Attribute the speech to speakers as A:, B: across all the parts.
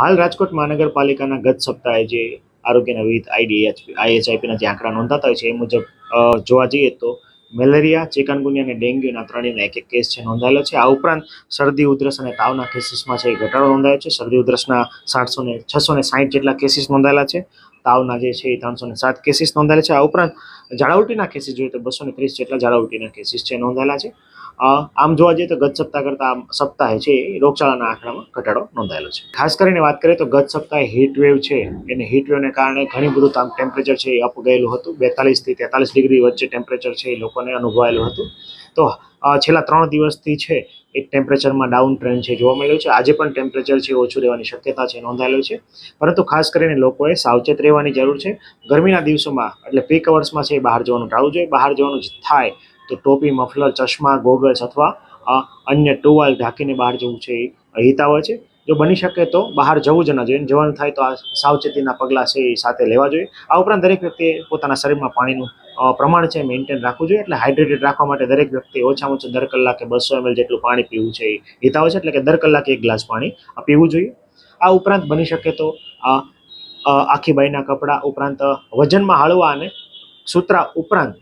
A: હાલ રાજકોટ મહાનગરપાલિકાના ગત સપ્તાહે જે આરોગ્યના વિવિધ આઈડી આઈએચઆઈપીના જે આંકડા નોંધાતા હોય છે, એ મુજબ જોવા જઈએ તો મેલેરિયા, ચિકનગુનિયા અને ડેન્ગ્યુના ત્રણેયના એક એક કેસ છે નોંધાયેલો છે. આ ઉપરાંત શરદી, ઉધરસ અને તાવના કેસીસમાં છે એ ઘટાડો નોંધાયો છે. શરદી, ઉધરસના સાતસો ને, છસો ને સાઠ જેટલા કેસીસ નોંધાયેલા છે. તાવના જે છે એ ત્રણસો ને સાત કેસીસ નોંધાયેલા છે. આ ઉપરાંત જાળવટીના કેસીસ જોઈએ તો બસો ને ત્રીસ જેટલા જાળવટીના કેસીસ છે નોંધાયેલા છે. આમ જોવા જઈએ તો ગત સપ્તાહ કરતાં સપ્તાહે છે એ રોગચાળાના આંકડામાં ઘટાડો નોંધાયેલો છે. ખાસ કરીને વાત કરીએ તો ગત સપ્તાહે હીટ છે. એને હીટ કારણે ઘણી બધું ટેમ્પરેચર છે એ અપ ગયેલું હતું બેતાલીસથી તેતાલીસ ડિગ્રી વચ્ચે ટેમ્પરેચર છે એ લોકોને અનુભવાયેલું હતું. તો છેલ્લા ત્રણ દિવસથી છે, એ ટેમ્પરેચરમાં ડાઉન ટ્રેન્ડ છે જોવા મળ્યું છે. આજે પણ ટેમ્પરેચર છે ઓછું રહેવાની શક્યતા છે નોંધાયેલું છે. પરંતુ ખાસ કરીને લોકોએ સાવચેત રહેવાની જરૂર છે. ગરમીના દિવસોમાં, એટલે પીક અવર્સમાં છે બહાર જવાનું ટાળવું જોઈએ. બહાર જવાનું થાય તો ટોપી મફલર ચશ્મા ગોગલ્સ અથવા અન્ય ટુવાલ ઢાંકીને બહાર જવું છે એ હિતાવ છે. જો બની શકે તો બહાર જવું જ ન જોઈએ. જવાનું થાય તો આ સાવચેતીના પગલાં છે એ સાથે લેવા જોઈએ. આ ઉપરાંત દરેક વ્યક્તિએ પોતાના શરીરમાં પાણીનું પ્રમાણ છે મેન્ટેન રાખવું જોઈએ. એટલે હાઇડ્રેટેડ રાખવા માટે દરેક વ્યક્તિ ઓછામાં ઓછું દર કલાકે બસો એમએલ જેટલું પાણી પીવું છે એ હોય છે. એટલે કે દર કલાકે એક ગ્લાસ પાણી પીવું જોઈએ. આ ઉપરાંત બની શકે તો આખી બાઈના કપડાં ઉપરાંત વજનમાં હળવા અને સૂતરા ઉપરાંત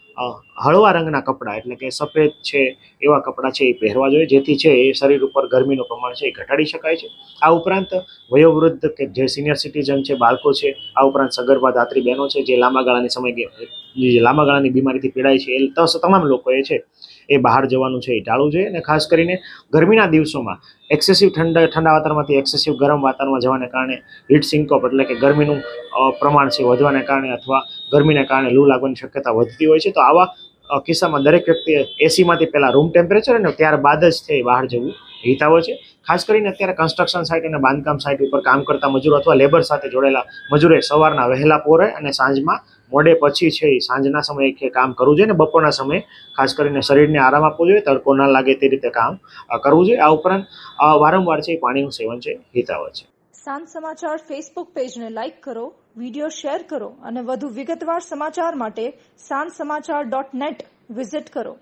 A: હળવા રંગના કપડાં એટલે કે સફેદ છે એવા કપડાં છે એ પહેરવા જોઈએ. જેથી છે એ શરીર ઉપર ગરમીનું પ્રમાણ છે એ ઘટાડી શકાય છે. આ ઉપરાંત વયોવૃદ્ધ કે જે સિનિયર સિટીઝન છે, બાળકો છે, આ ઉપરાંત સગર્ભા ધાત્રી બહેનો છે જે લાંબા ગાળાની સમય લાંબા ગાળાની બીમારીથી પીડાય છે. એ તમામ લોકોએ છે. એ બહાર જવાનું છે, એ ટાળવું જોઈએ અને ખાસ કરીને ગરમીના દિવસોમાં એક્સેસિવ ઠંડા ઠંડા વાતાવરણમાંથી એક્સેસિવ ગરમ વાતાવરણમાં જવાને કારણે હીટ સિંકોપ એટલે કે ગરમીનું પ્રમાણ છે વધવાને કારણે અથવા ગરમીને કારણે લૂ લાગવાની શક્યતા વધતી હોય છે. તો આવા કિસ્સામાં દરેક વ્યક્તિએ એસીમાંથી પહેલાં રૂમ ટેમ્પરેચર અને ત્યારબાદ જ તે બહાર જવું હિતાવો છે. ખાસ કરીને અત્યારે કન્સ્ટ્રક્શન સાઇટ અને બાંધકામ સાઇટ ઉપર કામ કરતા મજૂરો અથવા લેબર સાથે જોડેલા મજૂરે સવારના વહેલા પોરે અને સાંજમાં મોડે પછી છે સાંજના સમયે કે કામ કરવું જોઈએ ને બપોરના સમયે, ખાસ કરીને શરીરને આરામ આપવો જોઈએ, તડકો ના લાગે તે રીતે કામ કરવું જોઈએ. આ ઉપરાંત વારંવાર છે પાણીનું સેવન છે હિતાવ છે.
B: સાંજ સમાચાર ફેસબુક પેજને લાઇક કરો વીડિયો શેર કરો અને વધુ વિગતવાર સમાચાર માટે સાંજ સમાચાર ડોટ નેટ વિઝિટ કરો.